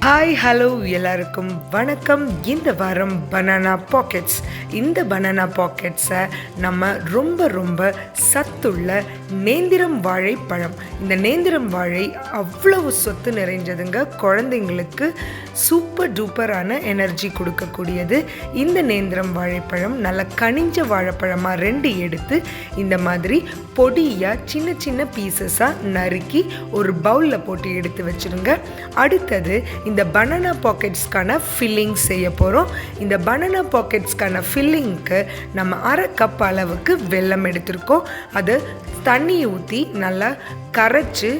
Hi hello எல்லாருக்கும் வணக்கம். இந்த வாரம் பனானா பாக்கெட்ஸ் இந்த பனானா பாக்கெட்ஸை நம்ம ரொம்ப ரொம்ப சத்துள்ள நேந்திரம் வாழைப்பழம் இந்த நேந்திரம் வாழை அவ்வளவு சொத்து நிறைஞ்சதுங்க. குழந்தைங்களுக்கு சூப்பர் டூப்பரான எனர்ஜி கொடுக்கக்கூடியது. இந்த நேந்திரம் வாழைப்பழம் நல்ல கனிஞ்ச வாழைப்பழமாக ரெண்டு எடுத்து இந்த மாதிரி பொடியாக சின்ன சின்ன பீசஸாக நறுக்கி ஒரு பவுலில் போட்டு எடுத்து வச்சுருங்க. அடுத்தது இந்த பனானா பாக்கெட்ஸ்க்கான ஃபில்லிங் செய்ய போகிறோம் இந்த பனானா பாக்கெட்ஸ்க்கான ஃபில்லிங்க்கு நம்ம அரை கப் அளவுக்கு வெல்லம் எடுத்திருக்கோம். அது தண்ணியை ஊற்றி நல்லா கரைச்சி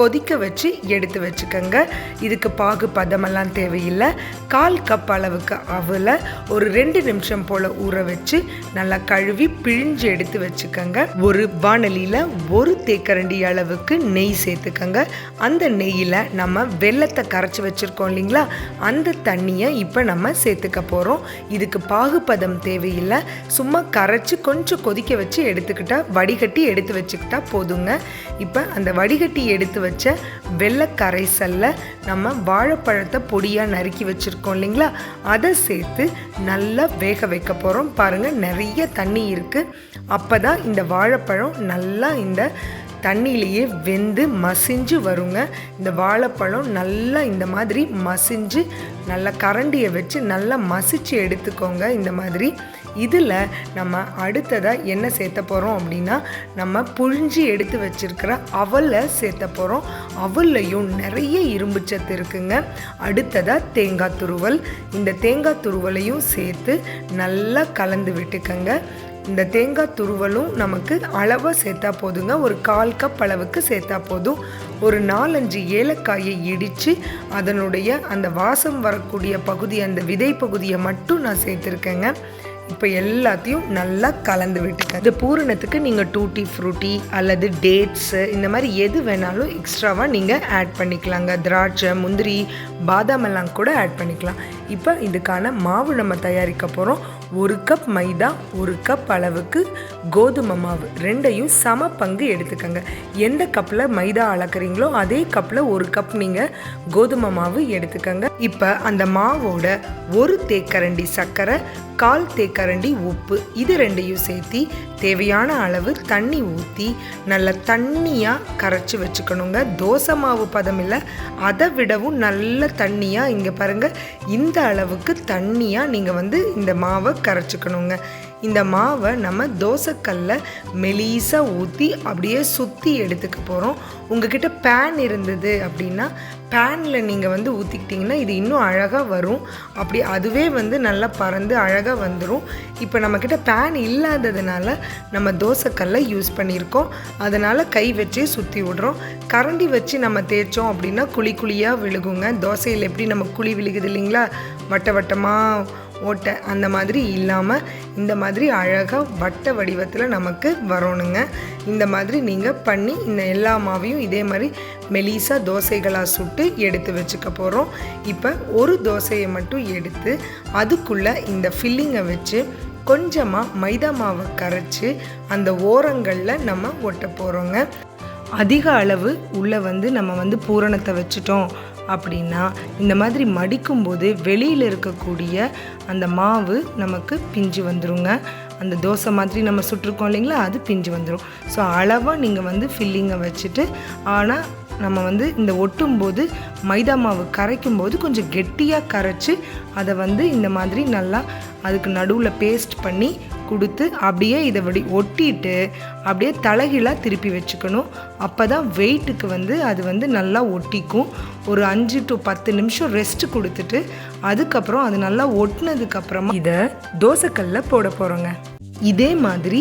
கொதிக்க வச்சு எடுத்து வச்சுக்கோங்க. இதுக்கு பாகு பதமெல்லாம் தேவையில்லை. கால் கப் அளவுக்கு அவல ஒரு ரெண்டு நிமிஷம் போல் ஊற வச்சு நல்லா கழுவி பிழிஞ்சு எடுத்து வச்சுக்கோங்க. ஒரு வானலியில் ஒரு தேக்கரண்டி அளவுக்கு நெய் சேர்த்துக்கோங்க. அந்த நெய்யில் நம்ம வெள்ளத்தை கரைச்சி வச்சுருக்கோம் இல்லைங்களா? அந்த தண்ணியை இப்போ நம்ம சேர்த்துக்க போகிறோம் இதுக்கு பாகுபதம் தேவையில்லை. சும்மா கரைச்சி கொஞ்சம் கொதிக்க வச்சு எடுத்துக்கிட்டால் வடிகட்டி எடுத்து வச்சுக்கிட்டா போதுங்க. இப்போ அந்த வடிகட்டி எடுத்து வச்ச வெள்ளக்கரைசல்ல நம்ம வாழைப்பழத்தை பொடியாக நறுக்கி வச்சுருக்கோம் இல்லைங்களா? அதை சேர்த்து நல்லா வேக வைக்க போகிறோம் பாருங்கள் நிறைய தண்ணி இருக்குது அப்போ தான் இந்த வாழைப்பழம் நல்லா இந்த தண்ணியிலேயே வெந்து மசிஞ்சு வருங்க. இந்த வாழைப்பழம் நல்லா இந்த மாதிரி மசிஞ்சு நல்லா கரண்டியை வச்சு நல்லா மசிச்சு எடுத்துக்கோங்க. இந்த மாதிரி இதில் நம்ம அடுத்ததாக என்ன சேர்த்த போகிறோம் அப்படின்னா நம்ம புழிஞ்சி எடுத்து வச்சிருக்கிற அவலை சேர்த்த போகிறோம் அவல்லையும் நிறைய இரும்பு சத்து இருக்குங்க. அடுத்ததாக தேங்காய் துருவல். இந்த தேங்காய் துருவலையும் சேர்த்து நல்லா கலந்து விட்டுக்கங்க. இந்த தேங்காய் துருவலும் நமக்கு அளவாக சேர்த்தா போதுங்க. ஒரு கால் கப் அளவுக்கு சேர்த்தா போதும். ஒரு நாலஞ்சு ஏலக்காயை இடித்து அதனுடைய அந்த வாசம் வரக்கூடிய பகுதி அந்த விதை பகுதியை மட்டும் நான் சேர்த்துருக்கேங்க. இப்போ எல்லாத்தையும் நல்லா கலந்து விட்டுக்க. இந்த பூரணத்துக்கு நீங்கள் டூட்டி ஃப்ரூட்டி அல்லது டேட்ஸு இந்த மாதிரி எது வேணாலும் எக்ஸ்ட்ராவாக நீங்கள் ஆட் பண்ணிக்கலாங்க. திராட்சை முந்திரி பாதாம் எல்லாம் கூட ஆட் பண்ணிக்கலாம். இப்போ இதுக்கான மாவு நம்ம தயாரிக்க போகிறோம் ஒரு கப் மைதா ஒரு கப் அளவுக்கு கோதுமை மாவு. ரெண்டையும் சம பங்கு எடுத்துக்கோங்க. எந்த கப்பில் மைதா அளக்குறீங்களோ அதே கப்பில் ஒரு கப் நீங்கள் கோதுமை மாவு எடுத்துக்கோங்க. இப்போ அந்த மாவோட ஒரு தேக்கரண்டி சர்க்கரை கால் தேக்கரண்டி உப்பு இது ரெண்டையும் சேர்த்து தேவையான அளவு தண்ணி ஊற்றி நல்லா தண்ணியாக கரைச்சி வச்சுக்கணுங்க. தோசை மாவு பதம் இல்லை அதை விடவும் நல்ல தண்ணியாக இங்கே பாருங்கள் இந்த அளவுக்கு தண்ணியாக நீங்கள் வந்து இந்த மாவை கரைச்சிக்கணுங்க. இந்த மாவை நம்ம தோசைக்கல்ல மெலீஸாக ஊற்றி அப்படியே சுற்றி எடுத்துக்க போகிறோம் உங்ககிட்ட பேன் இருந்தது அப்படின்னா பேனில் நீங்கள் வந்து ஊற்றிக்கிட்டிங்கன்னா இது இன்னும் அழகாக வரும். அப்படி அதுவே வந்து நல்லா பறந்து அழகாக வந்துடும் இப்போ நம்மக்கிட்ட பேன் இல்லாததுனால நம்ம தோசைக்கல்லை யூஸ் பண்ணியிருக்கோம். அதனால் கை வச்சே சுற்றி விடுறோம். கரண்டி வச்சு நம்ம தேய்ச்சோம் அப்படின்னா குழி குழியாக விழுகுங்க. தோசையில் எப்படி நம்ம குழி விழுகுது இல்லைங்களா? வட்ட வட்டமாக ஓட்டை அந்த மாதிரி இல்லாமல் இந்த மாதிரி அழகாக வட்ட வடிவத்தில் நமக்கு வரணுங்க. இந்த மாதிரி நீங்கள் பண்ணி இந்த எல்லா மாவையும் இதே மாதிரி மெலிசா தோசைகளாக சுட்டு எடுத்து வச்சுக்க போகிறோம் இப்போ ஒரு தோசையை மட்டும் எடுத்து அதுக்குள்ளே இந்த ஃபில்லிங்கை வச்சு கொஞ்சமாக மைதா மாவை கரைச்சி அந்த ஓரங்களில் நம்ம ஒட்ட போகிறோங்க அதிக அளவு உள்ளே வந்து நம்ம வந்து பூரணத்தை வச்சுட்டோம். அப்படின்னா இந்த மாதிரி மடிக்கும்போது வெளியில் இருக்கக்கூடிய அந்த மாவு நமக்கு பிஞ்சு வந்துருங்க. அந்த தோசை மாதிரி நம்ம சுட்டிருக்கோம் இல்லைங்களா அது பிஞ்சு வந்துடும் ஸோ அளவாக நீங்கள் வந்து ஃபில்லிங்கை வச்சுட்டு ஆனால் நம்ம வந்து இந்த ஒட்டும்போது மைதா மாவு கரைக்கும் போது கொஞ்சம் கெட்டியாக கரைச்சி அதை வந்து இந்த மாதிரி நல்லா அதுக்கு நடுவில் பேஸ்ட் பண்ணி கொடுத்து அப்படியே இதை வடி ஒட்டிட்டு அப்படியே தலைகீழாக திருப்பி வச்சுக்கணும். அப்போ தான் வெயிட்டுக்கு வந்து அது வந்து நல்லா ஒட்டிக்கும். ஒரு அஞ்சு டு பத்து நிமிஷம் ரெஸ்ட் கொடுத்துட்டு அதுக்கப்புறம் அது நல்லா ஒட்டினதுக்கப்புறமா இதை தோசைக்கல்லில் போட போகிறோங்க இதே மாதிரி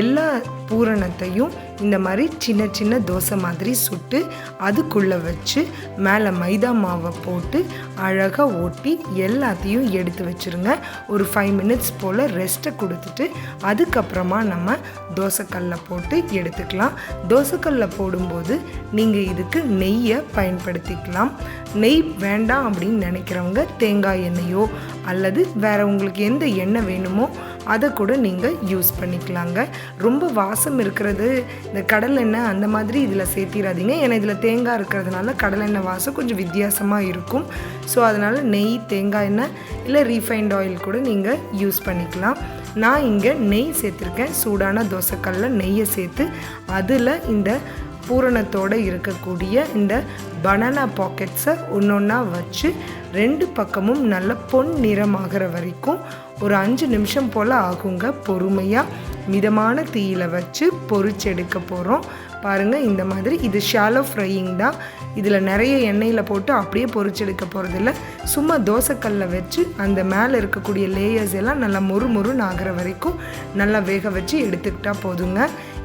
எல்லா பூரணத்தையும் இந்த மாதிரி சின்ன சின்ன தோசை மாதிரி சுட்டு அதுக்குள்ளே வச்சு மேலே மைதா மாவை போட்டு அழகாக ஓட்டி எல்லாத்தையும் எடுத்து வச்சுருங்க. ஒரு ஃபைவ் மினிட்ஸ் போல் ரெஸ்ட்டை கொடுத்துட்டு அதுக்கப்புறமா நம்ம தோசைக்கல்ல போட்டு எடுத்துக்கலாம். தோசைக்கல்ல போடும்போது நீங்கள் இதுக்கு நெய்யை பயன்படுத்திக்கலாம். நெய் வேண்டாம் அப்படின்னு நினைக்கிறவங்க தேங்காய் எண்ணெயோ அல்லது வேறு உங்களுக்கு எந்த எண்ணெய் வேணுமோ அதை கூட நீங்கள் யூஸ் பண்ணிக்கலாங்க. ரொம்ப வாசம் இருக்கிறது இந்த கடலெண்ணெய் அந்த மாதிரி இதில் சேர்த்திடாதீங்க ஏன்னா இதில் தேங்காய் இருக்கிறதுனால கடலெண்ணெய் வாசம் கொஞ்சம் வித்தியாசமாக இருக்கும். ஸோ அதனால் நெய் தேங்காய் எண்ணெய் இல்லை ரீஃபைண்ட் ஆயில் கூட நீங்கள் யூஸ் பண்ணிக்கலாம். நான் இங்கே நெய் சேர்த்துருக்கேன். சூடான தோசைக்கல்லில் நெய்யை சேர்த்து அதில் இந்த பூரணத்தோடு இருக்கக்கூடிய இந்த பனானா பாக்கெட்ஸை ஒன்று ஒன்றா வச்சு ரெண்டு பக்கமும் நல்ல பொன் நிறமாகிற வரைக்கும் ஒரு அஞ்சு நிமிஷம் போல் ஆகுங்க. பொறுமையாக மிதமான தீயில வச்சு பொரிச்செடுக்க போகிறோம் பாருங்கள் இந்த மாதிரி இது ஷாலோ ஃப்ரையிங் தான். இதில் நிறைய எண்ணெயில் போட்டு அப்படியே பொரிச்செடுக்க போகிறதில்ல சும்மா தோசைக்கல்ல வச்சு அந்த மேலே இருக்கக்கூடிய லேயர்ஸ் எல்லாம் நல்லா மொறு மொறுன்னு ஆகிற வரைக்கும் நல்லா வேக வச்சு எடுத்துக்கிட்டா போதுங்க.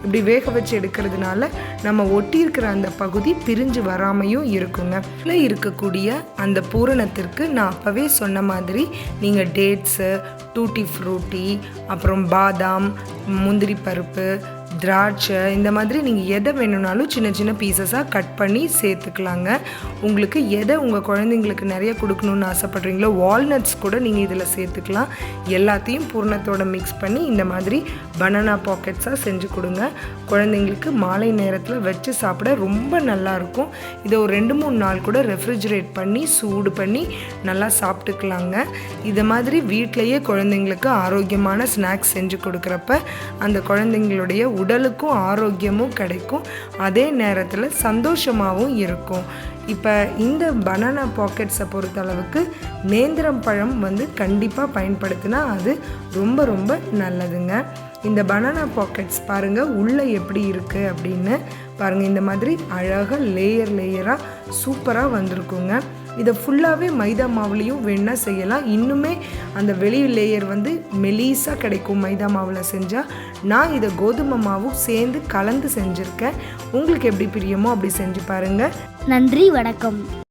இப்படி வேக வச்சு எடுக்கிறதுனால நம்ம ஒட்டி இருக்கிற அந்த பகுதி பிரிஞ்சு வராமையும் இருக்குங்க. இல்லை இருக்கக்கூடிய அந்த பூரணத்திற்கு நான் அப்போவே சொன்ன மாதிரி நீங்கள் டேட்ஸு டூட்டி ஃப்ரூட்டி அப்புறம் பாதாம் முந்திரி பருப்பு திராட்சை இந்த மாதிரி நீங்கள் எதை வேணும்னாலும் சின்ன சின்ன பீசஸாக கட் பண்ணி சேர்த்துக்கலாங்க. உங்களுக்கு எதை உங்கள் குழந்தைங்களுக்கு நிறைய கொடுக்கணுன்னு ஆசைப்பட்றீங்களோ வால்நட்ஸ் கூட நீங்கள் இதில் சேர்த்துக்கலாம். எல்லாத்தையும் பூர்ணத்தோடு மிக்ஸ் பண்ணி இந்த மாதிரி பனானா பாக்கெட்ஸாக செஞ்சு கொடுங்க. குழந்தைங்களுக்கு மாலை நேரத்தில் வச்சு சாப்பிட ரொம்ப நல்லாயிருக்கும் இதை ஒரு ரெண்டு மூணு நாள் கூட ரெஃப்ரிஜரேட் பண்ணி சூடு பண்ணி நல்லா சாப்பிட்டுக்கலாங்க. இதை மாதிரி வீட்டிலையே குழந்தைங்களுக்கு ஆரோக்கியமான ஸ்நாக்ஸ் செஞ்சு கொடுக்குறப்ப அந்த குழந்தைங்களுடைய உடலுக்கும் ஆரோக்கியமும் கிடைக்கும். அதே நேரத்தில் சந்தோஷமாகவும் இருக்கும். இப்போ இந்த பனானா பாக்கெட்ஸை பொறுத்தளவுக்கு நேந்திரம் பழம் வந்து கண்டிப்பாக பயன்படுத்தினா அது ரொம்ப ரொம்ப நல்லதுங்க. இந்த பனானா பாக்கெட்ஸ் பாருங்கள் உள்ளே எப்படி இருக்குது அப்படின்னு பாருங்கள் இந்த மாதிரி அழகாக லேயர் லேயராக சூப்பராக வந்திருக்குங்க. இதை ஃபுல்லாகவே மைதா மாவுலேயும் வேணால் செய்யலாம். இன்னுமே அந்த வெளி லேயர் வந்து மெலீஸாக கிடைக்கும் மைதா மாவில் செஞ்சால் நான் இதை கோதுமை மாவும் சேர்ந்து கலந்து செஞ்சுருக்கேன். உங்களுக்கு எப்படி பிரியமோ அப்படி செஞ்சு பாருங்கள் நன்றி வணக்கம்.